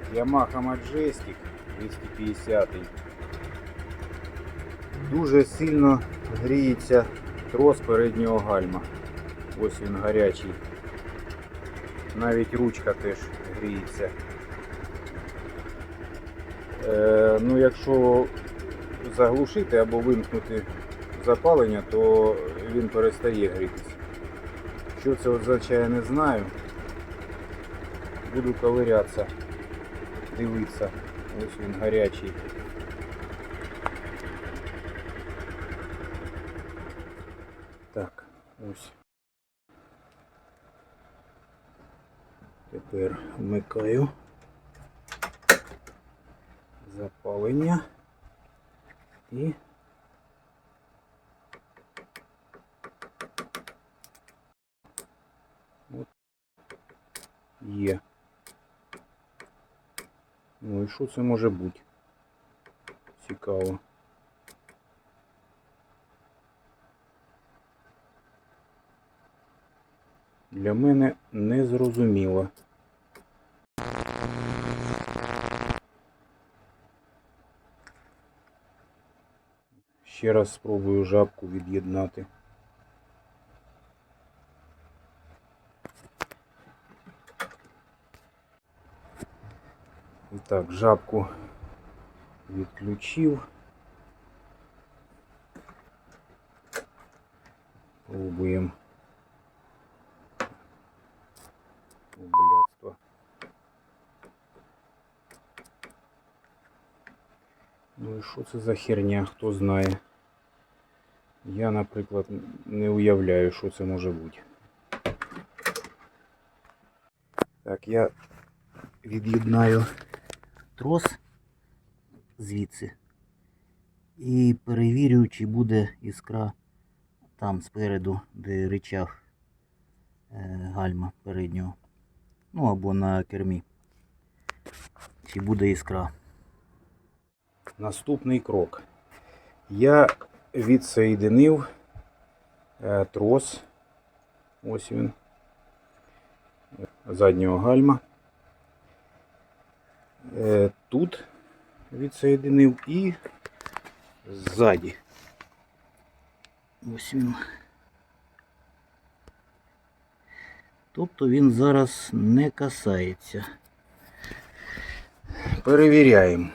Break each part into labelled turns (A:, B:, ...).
A: Так, Yamaha Majestic 250. Дуже сильно гріється трос переднього гальма. Ось він гарячий. Навіть ручка теж гріється. Е, ну, якщо заглушити або вимкнути запалення, то він перестає грітися. Що це означає, не знаю. Буду ковирятися, дивитися. Ось він гарячий. Так, ось. Тепер вмикаю запалення і от є. Ну і що це може бути? Цікаво. Для мене не зрозуміло. Ще раз спробую жабку від'єднати. так, жабку відключив. Пробуємо. О, блядство. Ну і що це за херня, хто знає. Я, наприклад, не уявляю, що це може бути. Так, я від'єднаю Трос звідси і перевірю, чи буде іскра там спереду, де речах е, гальма переднього. Ну або на кермі. Чи буде іскра. Наступний крок. Я відсоєдинив е, трос. Ось він. Заднього гальма. Е, Тут відсоєдинив і ззаді. Ось він. Тобто він зараз не касається. Перевіряємо.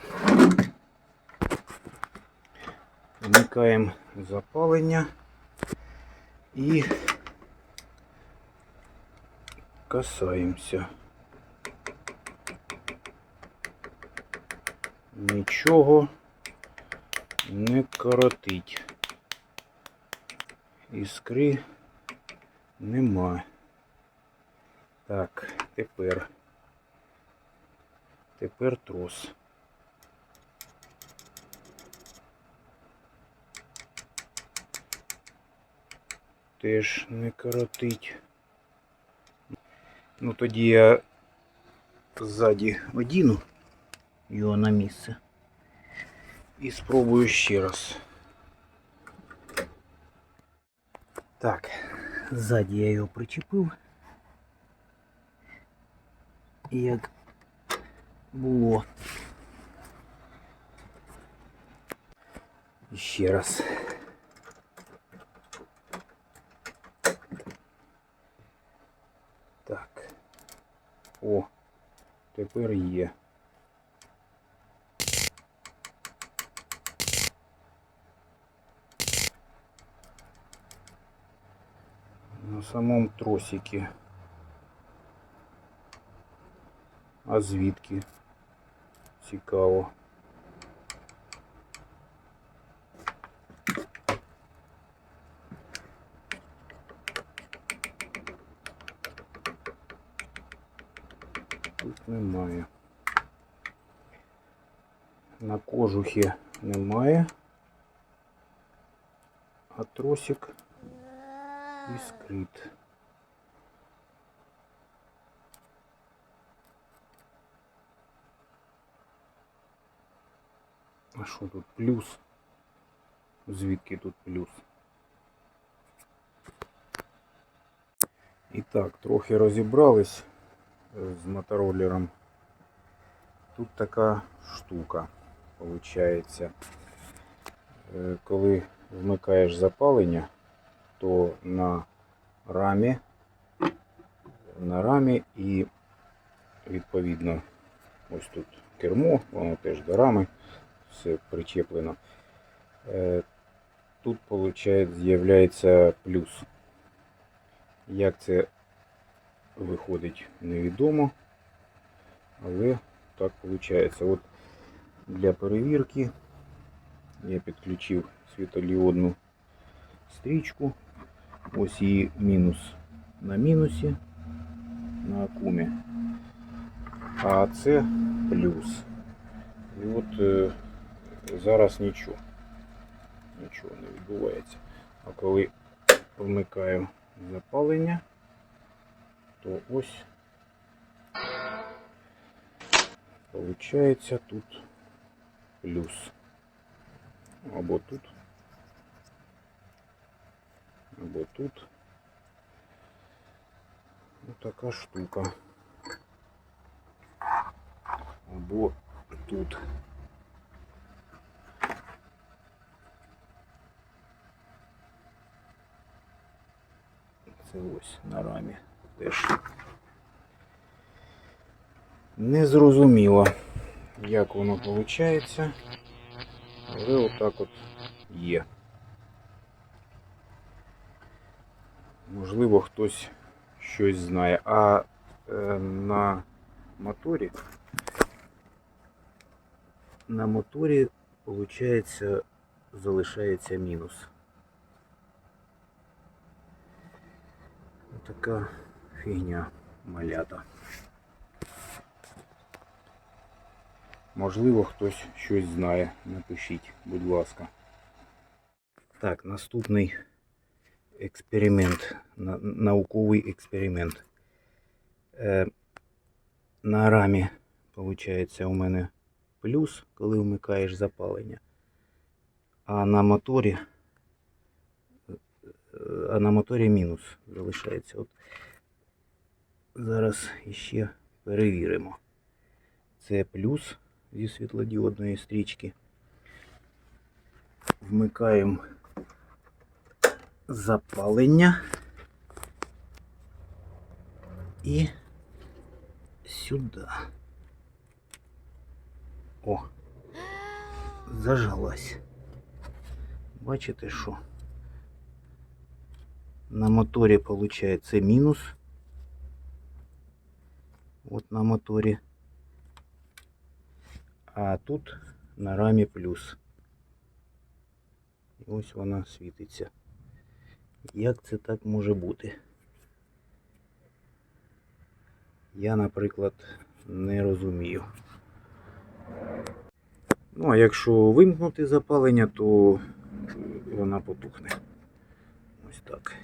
A: Вмикаємо запалення і касаємося. Нічого не коротить. Іскри нема. Так, тепер. Тепер трос. Теж не коротить. Ну тоді я ззаді одіну його на місце. І спробую ще раз. Так, ззаді я його причепив. І як було. І ще раз. Так. О, тепер є. На самому тросике. А звідки? Цікаво. Тут немає. На кожухі немає. А тросик іскрит. А що тут плюс? Звідки тут плюс? І так, трохи розібрались е, з мотороллером. Тут така штука виходить. Коли вмикаєш запалення, то на рамі, на рамі і відповідно ось тут кермо, воно теж до рами, все причеплено. Е, Тут виходить, з'являється плюс. Як це виходить, невідомо. Але так виходить. От для перевірки я підключив світодіодну стрічку. Ось її мінус на мінусі на акумі. А це плюс. І от е, зараз нічого. Нічого не відбувається. А коли вмикаю запалення, то ось Получається тут плюс. Або тут. Або тут. Ось така штука. Або тут. Це ось на рамі теж. Не зрозуміло, як воно виходить, але отак от є. Можливо, хтось щось знає. А е, на моторі на моторі, виходить, залишається мінус. Така фігня малята. Можливо, хтось щось знає. Напишіть, будь ласка. Так, наступний експеримент, на- науковий експеримент. На рамі, виходить, у мене плюс, коли вмикаєш запалення. А на моторі, е, а на моторі мінус залишається. От зараз іще перевіримо. Це плюс зі світлодіодної стрічки. Вмикаємо запалення і сюди. О, зажалась. Бачите, що? На моторі виходить мінус. От на моторі. А тут на рамі плюс. І ось вона світиться. Як це так може бути? Я, наприклад, не розумію. Ну, а якщо вимкнути запалення, то вона потухне. Ось так.